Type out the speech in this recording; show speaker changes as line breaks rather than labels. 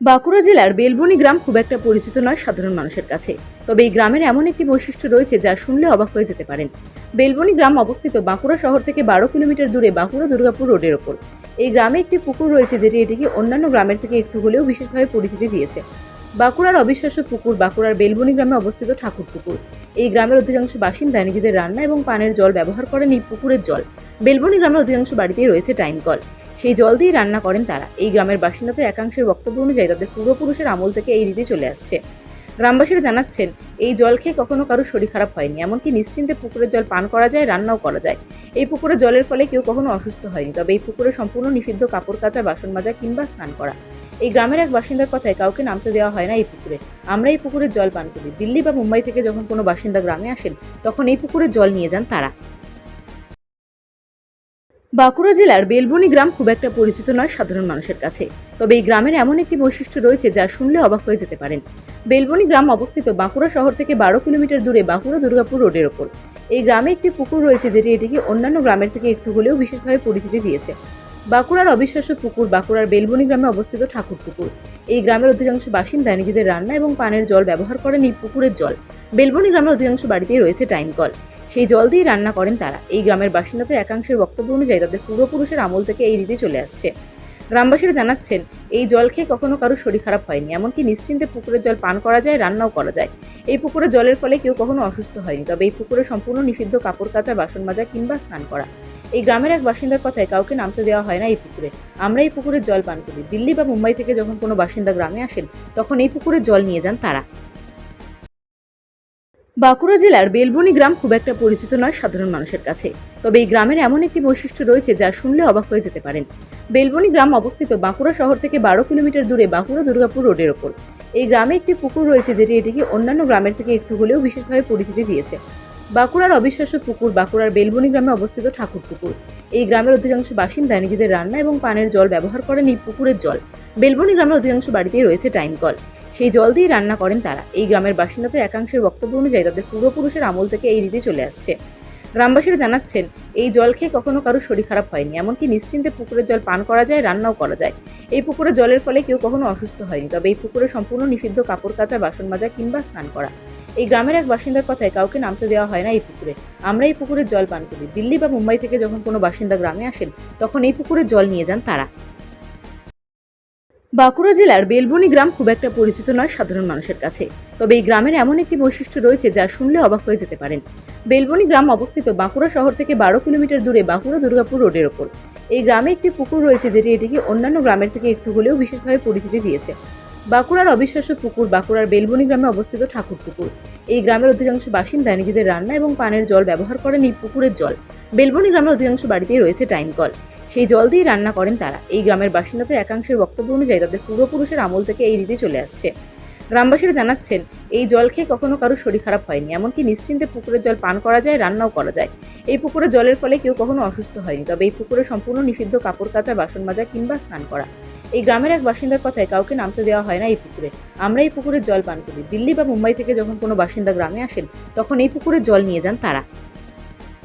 বাঁকুড়া জেলার বেলবনি গ্রাম খুব একটা পরিচিত নয় সাধারণ মানুষের কাছে। তবে এই গ্রামের এমন একটি বৈশিষ্ট্য রয়েছে যা শুনলে অবাক হয়ে যেতে পারেন। বেলবনি গ্রাম অবস্থিত বাঁকুড়া শহর থেকে বারো কিলোমিটার দূরে বাঁকুড়া দুর্গাপুর রোডের ওপর। এই গ্রামে একটি পুকুর রয়েছে যেটি এটিকে অন্যান্য গ্রামের থেকে একটু হলেও বিশেষভাবে পরিচিতি দিয়েছে। বাঁকুড়ার অবিশ্বাস্য পুকুর বাঁকুড়ার বেলবনি গ্রামে অবস্থিত ঠাকুর পুকুর। এই গ্রামের অধিকাংশ বাসিন্দা নিজেদের রান্না এবং পানের জল ব্যবহার করেন এই পুকুরের জল। বেলবনি গ্রামের অধিকাংশ বাড়িতেই রয়েছে টাইম কল। সেই জল দিয়ে রান্না করেন তারা। এই গ্রামের বাসিন্দাদের একাংশের বক্তব্য অনুযায়ী তাদের পূর্বপুরুষের আমল থেকে এই রীতি চলে আসছে। গ্রামবাসীরা জানাচ্ছেন, এই জল খেয়ে কখনো কারও শরীর খারাপ হয়নি। এমনকি নিশ্চিন্তে পুকুরের জল পান করা যায়, রান্নাও করা যায়। এই পুকুরের জলের ফলে কেউ কখনো অসুস্থ হয়নি। তবে এই পুকুরে সম্পূর্ণ নিষিদ্ধ কাপড় কাচা, বাসন মাজা কিংবা স্নান করা। এই গ্রামের এক বাসিন্দার কথায় কাউকে নামতে দেওয়া হয় না এই পুকুরে। আমরা এই পুকুরের জল পান করি। দিল্লি বা মুম্বাই থেকে যখন কোনো বাসিন্দা গ্রামে আসেন, তখন এই পুকুরের জল নিয়ে যান তারা। বাঁকুড়া জেলার বেলবনি গ্রাম খুব একটা পরিচিত নয় সাধারণ মানুষের কাছে। তবে এই গ্রামের এমন একটি বৈশিষ্ট্য রয়েছে যা শুনলে অবাক হয়ে যেতে পারেন। বেলবনি গ্রাম অবস্থিত বাঁকুড়া শহর থেকে বারো কিলোমিটার দূরে বাঁকুড়া দুর্গাপুর রোডের ওপর। এই গ্রামে একটি পুকুর রয়েছে যেটি এটিকে অন্যান্য গ্রামের থেকে একটু হলেও বিশেষভাবে পরিচিতি দিয়েছে। বাঁকুড়ার অবিশ্বাস্য পুকুর বাঁকুড়ার বেলবনি গ্রামে অবস্থিত ঠাকুর পুকুর। এই গ্রামের অধিকাংশ বাসিন্দা নিজেদের রান্না এবং পানের জল ব্যবহার করেন এই পুকুরের জল। বেলবনি গ্রামের অধিকাংশ বাড়িতেই রয়েছে টাইম কল। সেই জল দিয়েই রান্না করেন তারা। এই গ্রামের বাসিন্দাদের একাংশের বক্তব্য অনুযায়ী তাদের পূর্বপুরুষের আমল থেকে এই রীতি চলে আসছে। গ্রামবাসীরা জানাচ্ছেন, এই জল খেয়ে কখনো কারও শরীর খারাপ হয়নি। এমনকি নিশ্চিন্তে পুকুরের জল পান করা যায়, রান্নাও করা যায়। এই পুকুরের জলের ফলে কেউ কখনো অসুস্থ হয়নি। তবে এই পুকুরে সম্পূর্ণ নিষিদ্ধ কাপড় কাচা বাসন মাজা কিংবা স্নান করা। এই গ্রামের এক বাসিন্দার কথায় কাউকে নামতে দেওয়া হয় না এই পুকুরে। আমরা এই পুকুরের জল পান করি। দিল্লি বা মুম্বাই থেকে যখন কোনো বাসিন্দা গ্রামে আসেন, তখন এই পুকুরের জল নিয়ে যান তারা। বাঁকুড়া জেলার বেলবনি গ্রাম খুব একটা পরিচিত নয় সাধারণ মানুষের কাছে। তবে এই গ্রামের এমন একটি বৈশিষ্ট্য রয়েছে যা শুনলে অবাক হয়ে যেতে পারেন। বেলবনি গ্রাম অবস্থিত বাঁকুড়া শহর থেকে বারো কিলোমিটার দূরে বাঁকুড়া দুর্গাপুর রোডের ওপর। এই গ্রামে একটি পুকুর রয়েছে যেটি এটিকে অন্যান্য গ্রামের থেকে একটু হলেও বিশেষভাবে পরিচিতি দিয়েছে। বাঁকুড়ার অবিশ্বাস্য পুকুর বাঁকুড়ার বেলবনি গ্রামে অবস্থিত ঠাকুর পুকুর এই গ্রামের অধিকাংশ বাসিন্দা নিজেদের রান্না এবং পানের জল ব্যবহার করেন এই পুকুরের জল। বেলবনি গ্রামের অধিকাংশ বাড়িতেই রয়েছে টাইম কল। সেই জল দিয়েই রান্না করেন তারা। এই গ্রামের বাসিন্দাদের একাংশের বক্তব্য অনুযায়ী তাদের পূর্বপুরুষের আমল থেকে এই রীতি চলে আসছে। গ্রামবাসীরা জানাচ্ছেন, এই জল খেয়ে কখনো কারও শরীর খারাপ হয়নি। এমনকি নিশ্চিন্তে পুকুরের জল পান করা যায়, রান্নাও করা যায়। এই পুকুরের জলের ফলে কেউ কখনো অসুস্থ হয়নি। তবে এই পুকুরে সম্পূর্ণ নিষিদ্ধ কাপড় কাচা, বাসন মাজা কিংবা স্নান করা। এই গ্রামের এক বাসিন্দার কথায় কাউকে নামতে দেওয়া হয় না এই পুকুরে। আমরা এই পুকুরের জল পান করি। দিল্লি বা মুম্বাই থেকে যখন কোনো বাসিন্দা গ্রামে আসেন, তখন এই পুকুরের জল নিয়ে যান তারা। বাঁকুড়া জেলার বেলবনি গ্রাম খুব একটা পরিচিত নয় সাধারণ মানুষের কাছে। তবে এই গ্রামের এমন একটি বৈশিষ্ট্য রয়েছে যা শুনলে অবাক হয়ে যেতে পারেন। বেলবনি গ্রাম অবস্থিত বাঁকুড়া শহর থেকে বারো কিলোমিটার দূরে বাঁকুড়া দুর্গাপুর রোডের ওপর। এই গ্রামে একটি পুকুর রয়েছে যেটি এটিকে অন্যান্য গ্রামের থেকে একটু হলেও বিশেষভাবে পরিচিতি দিয়েছে। বাঁকুড়ার অবিশ্বাস্য পুকুর বাঁকুড়ার বেলবনি গ্রামে অবস্থিত ঠাকুর পুকুর। এই গ্রামের অধিকাংশ বাসিন্দা নিজেদের রান্না এবং পানের জল ব্যবহার করেন এই পুকুরের জল। বেলবনি গ্রামের অধিকাংশ বাড়িতেই রয়েছে টাইম কল। সেই জল দিয়েই রান্না করেন তারা। এই গ্রামের বাসিন্দাদের একাংশের বক্তব্য অনুযায়ী তাদের পূর্বপুরুষের আমল থেকে এই রীতি চলে আসছে। গ্রামবাসীরা জানাচ্ছেন, এই জল খেয়ে কখনো কারও শরীর খারাপ হয়নি। এমনকি নিশ্চিন্তে পুকুরের জল পান করা যায়, রান্নাও করা যায়। এই পুকুরের জলের ফলে কেউ কখনো অসুস্থ হয়নি। তবে এই পুকুরে সম্পূর্ণ নিষিদ্ধ কাপড় কাচা বাসন মাজা কিংবা স্নান করা। এই গ্রামের এক বাসিন্দার কথায় কাউকে নামতে দেওয়া হয় না এই পুকুরে। আমরা এই পুকুরের জল পান করি। দিল্লি বা মুম্বাই থেকে যখন কোনো বাসিন্দা গ্রামে আসেন, তখন এই পুকুরের জল নিয়ে যান তারা।